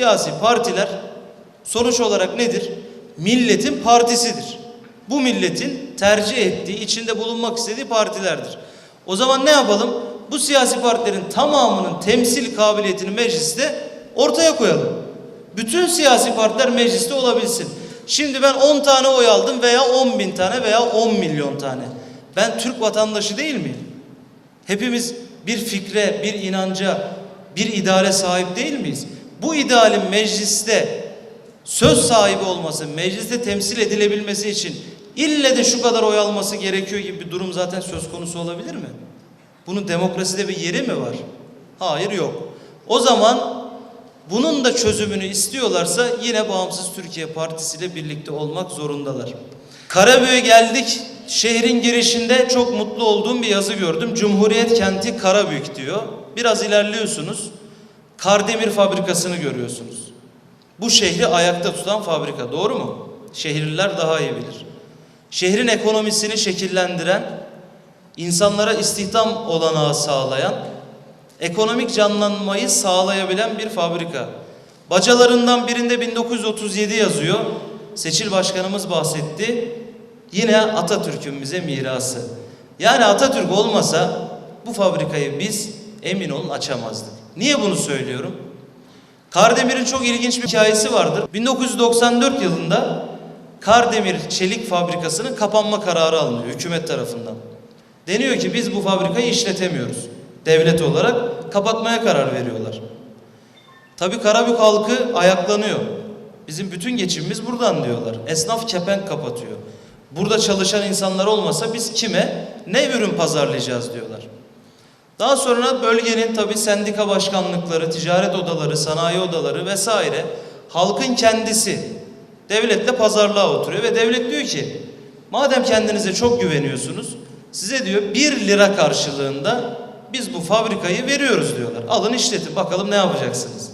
siyasi partiler sonuç olarak nedir? Milletin partisidir. Bu milletin tercih ettiği, içinde bulunmak istediği partilerdir. O zaman ne yapalım? Bu siyasi partilerin tamamının temsil kabiliyetini mecliste ortaya koyalım. Bütün siyasi partiler mecliste olabilsin. Şimdi ben 10 tane oy aldım veya 10 bin tane veya 10 milyon tane. Ben Türk vatandaşı değil miyim? Hepimiz bir fikre, bir inanca, bir ideale sahip değil miyiz? Bu idealin mecliste söz sahibi olması, mecliste temsil edilebilmesi için ille de şu kadar oy alması gerekiyor gibi bir durum zaten söz konusu olabilir mi? Bunun demokraside bir yeri mi var? Hayır yok. O zaman bunun da çözümünü istiyorlarsa yine Bağımsız Türkiye Partisi ile birlikte olmak zorundalar. Karabük'e geldik. Şehrin girişinde çok mutlu olduğum bir yazı gördüm. Cumhuriyet kenti Karabük diyor. Biraz ilerliyorsunuz. Kardemir fabrikasını görüyorsunuz. Bu şehri ayakta tutan fabrika. Doğru mu? Şehirliler daha iyi bilir. Şehrin ekonomisini şekillendiren, insanlara istihdam olanağı sağlayan, ekonomik canlanmayı sağlayabilen bir fabrika. Bacalarından birinde 1937 yazıyor. Seçil Başkanımız bahsetti. Yine Atatürk'ün bize mirası. Yani Atatürk olmasa bu fabrikayı biz emin olun açamazdık. Niye bunu söylüyorum? Kardemir'in çok ilginç bir hikayesi vardır. 1994 yılında Kardemir Çelik Fabrikası'nın kapanma kararı alınıyor hükümet tarafından. Deniyor ki biz bu fabrikayı işletemiyoruz. Devlet olarak kapatmaya karar veriyorlar. Tabii Karabük halkı ayaklanıyor. Bizim bütün geçimimiz buradan diyorlar. Esnaf kepenk kapatıyor. Burada çalışan insanlar olmasa biz kime ne ürün pazarlayacağız diyorlar. Daha sonra bölgenin tabi sendika başkanlıkları, ticaret odaları, sanayi odaları vesaire halkın kendisi devletle pazarlığa oturuyor ve devlet diyor ki madem kendinize çok güveniyorsunuz size diyor 1 lira karşılığında biz bu fabrikayı veriyoruz diyorlar. Alın işletin bakalım ne yapacaksınız.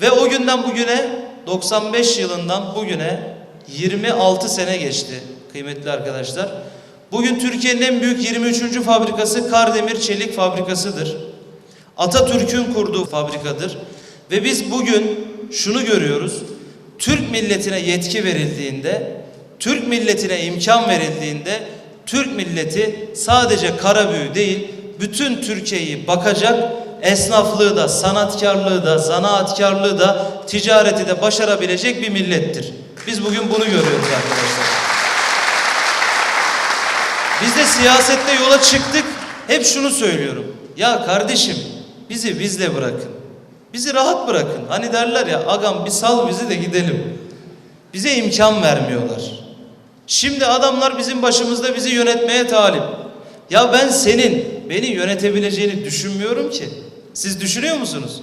Ve o günden bugüne 95 yılından bugüne 26 sene geçti kıymetli arkadaşlar. Bugün Türkiye'nin en büyük 23. fabrikası Kardemir Çelik Fabrikası'dır. Atatürk'ün kurduğu fabrikadır. Ve biz bugün şunu görüyoruz. Türk milletine yetki verildiğinde, Türk milletine imkan verildiğinde Türk milleti sadece Karabüğü değil, bütün Türkiye'yi bakacak, esnaflığı da, sanatkarlığı da, zanaatkarlığı da, ticareti de başarabilecek bir millettir. Biz bugün bunu görüyoruz arkadaşlar. Siyasette yola çıktık. Hep şunu söylüyorum. Ya kardeşim bizi bizle bırakın. Bizi rahat bırakın. Hani derler ya agam bir sal bizi de gidelim. Bize imkan vermiyorlar. Şimdi adamlar bizim başımızda bizi yönetmeye talip. Ya ben senin beni yönetebileceğini düşünmüyorum ki. Siz düşünüyor musunuz?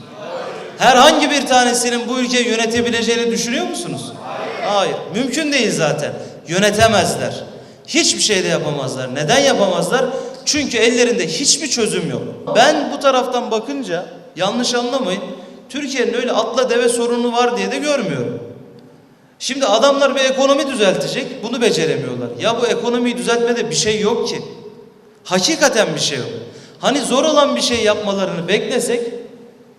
Herhangi bir tanesinin bu ülkeyi yönetebileceğini düşünüyor musunuz? Hayır. Mümkün değil zaten. Yönetemezler. Hiçbir şey de yapamazlar. Neden yapamazlar? Çünkü ellerinde hiçbir çözüm yok. Ben bu taraftan bakınca yanlış anlamayın. Türkiye'nin öyle atla deve sorunu var diye de görmüyorum. Şimdi adamlar bir ekonomi düzeltecek, bunu beceremiyorlar. Ya bu ekonomiyi düzeltmede bir şey yok ki. Hakikaten bir şey yok. Hani zor olan bir şey yapmalarını beklesek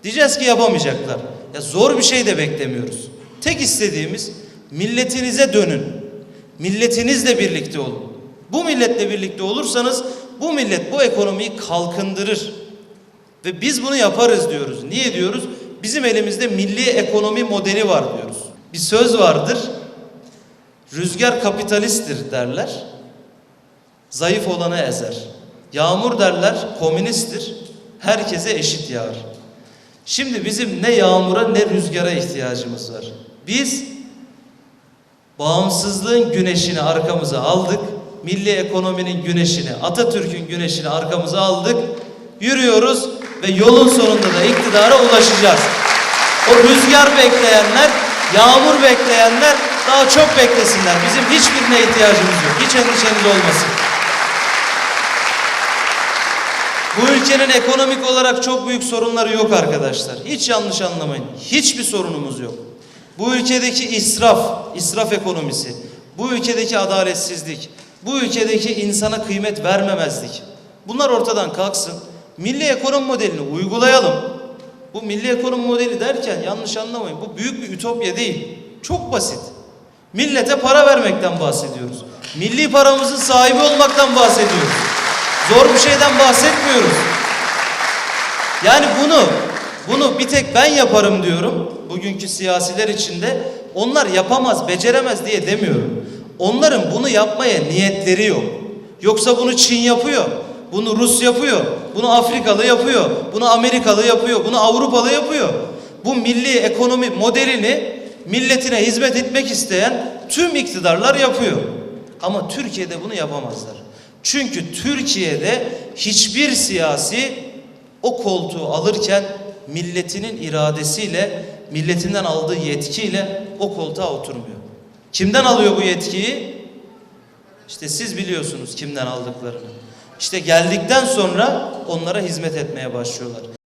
diyeceğiz ki yapamayacaklar. Ya zor bir şey de beklemiyoruz. Tek istediğimiz milletinize dönün. Milletinizle birlikte olun. Bu milletle birlikte olursanız bu millet bu ekonomiyi kalkındırır. Ve biz bunu yaparız diyoruz. Niye diyoruz? Bizim elimizde milli ekonomi modeli var diyoruz. Bir söz vardır. Rüzgar kapitalisttir derler. Zayıf olanı ezer. Yağmur derler komünisttir. Herkese eşit yağar. Şimdi bizim ne yağmura ne rüzgara ihtiyacımız var. Biz bağımsızlığın güneşini arkamıza aldık. Milli ekonominin güneşini, Atatürk'ün güneşini arkamıza aldık. Yürüyoruz ve yolun sonunda da iktidara ulaşacağız. O rüzgar bekleyenler, yağmur bekleyenler daha çok beklesinler. Bizim hiçbirine ihtiyacımız yok. Hiç endişeniz olmasın. Bu ülkenin ekonomik olarak çok büyük sorunları yok arkadaşlar. Hiç yanlış anlamayın. Hiçbir sorunumuz yok. Bu ülkedeki israf, israf ekonomisi, bu ülkedeki adaletsizlik, bu ülkedeki insana kıymet vermemezlik. Bunlar ortadan kalksın. Milli ekonomi modelini uygulayalım. Bu milli ekonomi modeli derken yanlış anlamayın. Bu büyük bir ütopya değil. Çok basit. Millete para vermekten bahsediyoruz. Milli paramızın sahibi olmaktan bahsediyoruz. Zor bir şeyden bahsetmiyoruz. Yani bunu bunu bir tek ben yaparım diyorum. Bugünkü siyasiler içinde onlar yapamaz, beceremez diye demiyorum. Onların bunu yapmaya niyetleri yok. Yoksa bunu Çin yapıyor. Bunu Rus yapıyor. Bunu Afrikalı yapıyor. Bunu Amerikalı yapıyor. Bunu Avrupalı yapıyor. Bu milli ekonomi modelini milletine hizmet etmek isteyen tüm iktidarlar yapıyor. Ama Türkiye'de bunu yapamazlar. Çünkü Türkiye'de hiçbir siyasi o koltuğu alırken milletinin iradesiyle, milletinden aldığı yetkiyle o koltuğa oturmuyor. Kimden alıyor bu yetkiyi? İşte siz biliyorsunuz kimden aldıklarını. İşte geldikten sonra onlara hizmet etmeye başlıyorlar.